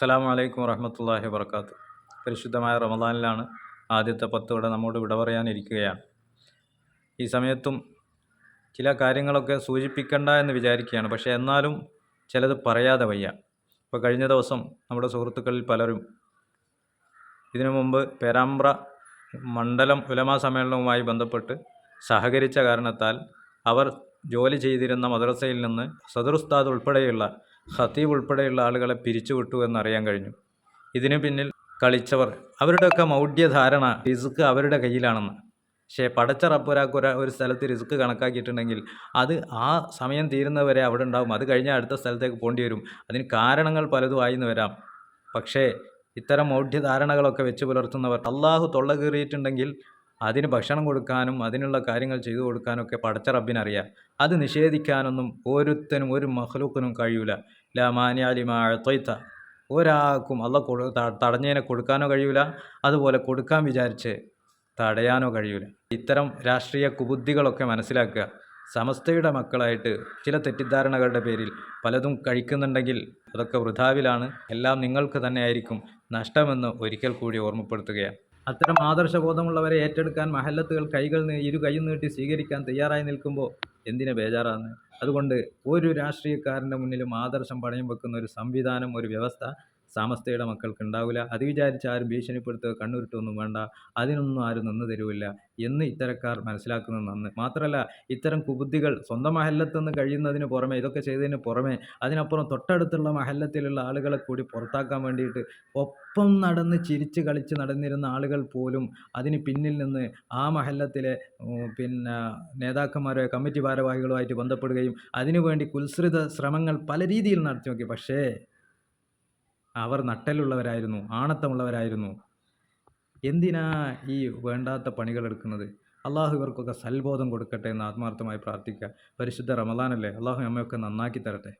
അസ്സലാമു വലൈക്കും വറഹമത്തല്ലാഹി വർക്കാത്തു പരിശുദ്ധമായ റമദാനിലാണ് ആദ്യത്തെ പത്തോടെ നമ്മോട് വിട പറയാനിരിക്കുകയാണ്. ഈ സമയത്തും ചില കാര്യങ്ങളൊക്കെ സൂചിപ്പിക്കണ്ട എന്ന് വിചാരിക്കുകയാണ്. പക്ഷേ എന്നാലും ചിലത് പറയാതെ വയ്യ. ഇപ്പോൾ കഴിഞ്ഞ ദിവസം നമ്മുടെ സുഹൃത്തുക്കളിൽ പലരും ഇതിനു മുമ്പ് പേരാമ്പ്ര മണ്ഡലം ഉലമാ സമ്മേളനവുമായി ബന്ധപ്പെട്ട് സഹകരിച്ച കാരണത്താൽ അവർ ജോലി ചെയ്തിരുന്ന മദ്രസയിൽ നിന്ന് സദറുസ്താദ് ഉൾപ്പെടെയുള്ള ഖത്തീബ് ഉൾപ്പെടെയുള്ള ആളുകളെ പിരിച്ചുവിട്ടു എന്നറിയാൻ കഴിഞ്ഞു. ഇതിനു പിന്നിൽ കളിച്ചവർ അവരുടെയൊക്കെ മൗഢ്യധാരണ റിസ്ക് അവരുടെ കയ്യിലാണെന്ന്. പക്ഷേ പടച്ച റബ്ബൊരാൾക്ക് ഒരു സ്ഥലത്ത് റിസ്ക് കണക്കാക്കിയിട്ടുണ്ടെങ്കിൽ അത് ആ സമയം തീരുന്നവരെ അവിടെ ഉണ്ടാവും. അത് കഴിഞ്ഞാൽ അടുത്ത സ്ഥലത്തേക്ക് പോകേണ്ടി വരും. അതിന് കാരണങ്ങൾ പലതും ആയിന്ന് വരാം. പക്ഷേ ഇത്തരം മൗഢ്യധാരണകളൊക്കെ വെച്ച് പുലർത്തുന്നവർ അള്ളാഹു തൊള്ള കീറിയിട്ടുണ്ടെങ്കിൽ അതിന് ഭക്ഷണം കൊടുക്കാനും അതിനുള്ള കാര്യങ്ങൾ ചെയ്തു കൊടുക്കാനും ഒക്കെ പടച്ച റബ്ബിനറിയാം. അത് നിഷേധിക്കാനൊന്നും ഓരോരുത്തനും ഒരു മഹ്ലൂക്കിനും കഴിയൂല. ലാമാനിയാലിമാഴ്ത്തൊയ്ത്ത ഒരാൾക്കും അല്ല കൊടു തടഞ്ഞതിനെ കൊടുക്കാനോ കഴിയൂല. അതുപോലെ കൊടുക്കാൻ വിചാരിച്ച് തടയാനോ കഴിയൂല. ഇത്തരം രാഷ്ട്രീയ കുബുദ്ധികളൊക്കെ മനസ്സിലാക്കുക. സമസ്തയുടെ മക്കളായിട്ട് ചില തെറ്റിദ്ധാരണകളുടെ പേരിൽ പലതും കഴിക്കുന്നുണ്ടെങ്കിൽ അതൊക്കെ വൃഥാവിലാണ്. എല്ലാം നിങ്ങൾക്ക് തന്നെയായിരിക്കും നഷ്ടമെന്ന് ഒരിക്കൽ കൂടി ഓർമ്മപ്പെടുത്തുകയാണ്. അത്തരം ആദർശബോധമുള്ളവരെ ഏറ്റെടുക്കാൻ മഹല്ലത്തുകൾ കൈകൾ ഇരു കൈ നീട്ടി സ്വീകരിക്കാൻ തയ്യാറായി നിൽക്കുമ്പോൾ എന്തിനെ ബേജാറാണ്? അതുകൊണ്ട് ഒരു രാഷ്ട്രീയക്കാരന്റെ മുന്നിലും ആദർശം പണയം വെക്കുന്ന ഒരു സംവിധാനം ഒരു വ്യവസ്ഥ സമസ്തയുടെ മക്കൾക്ക് ഉണ്ടാവില്ല. അത് വിചാരിച്ച് ആരും ഭീഷണിപ്പെടുത്തുക കണ്ണുരുട്ടൊന്നും വേണ്ട. അതിനൊന്നും ആരും നിന്ന് തരുമില്ല എന്ന് ഇത്തരക്കാർ മനസ്സിലാക്കുന്നത് നന്ന്. മാത്രമല്ല ഇത്തരം കുബുദ്ധികൾ സ്വന്തം മഹല്ലത്ത് നിന്ന് കഴിയുന്നതിന് പുറമെ ഇതൊക്കെ ചെയ്തതിന് പുറമെ അതിനപ്പുറം തൊട്ടടുത്തുള്ള മഹല്ലത്തിലുള്ള ആളുകളെ കൂടി പുറത്താക്കാൻ വേണ്ടിയിട്ട് ഒപ്പം നടന്ന് ചിരിച്ച് കളിച്ച് നടന്നിരുന്ന ആളുകൾ പോലും അതിന് പിന്നിൽ നിന്ന് ആ മഹല്ലത്തിലെ പിന്നെ നേതാക്കന്മാരോ കമ്മിറ്റി ഭാരവാഹികളുമായിട്ട് ബന്ധപ്പെടുകയും അതിനുവേണ്ടി കുൽസൃത ശ്രമങ്ങൾ പല രീതിയിൽ നടത്തി നോക്കി പക്ഷേ അവർ നട്ടലുള്ളവരായിരുന്നു ആണത്തമുള്ളവരായിരുന്നു. എന്തിനാ ഈ വേണ്ടാത്ത പണികൾ എടുക്കുന്നത്? അള്ളാഹു ഇവർക്കൊക്കെ സൽബോധം കൊടുക്കട്ടെ എന്ന് ആത്മാർത്ഥമായി പ്രാർത്ഥിക്കുക. പരിശുദ്ധ റമദാനല്ലേ? അള്ളാഹു നമ്മയൊക്കെ നന്നാക്കി തരട്ടെ.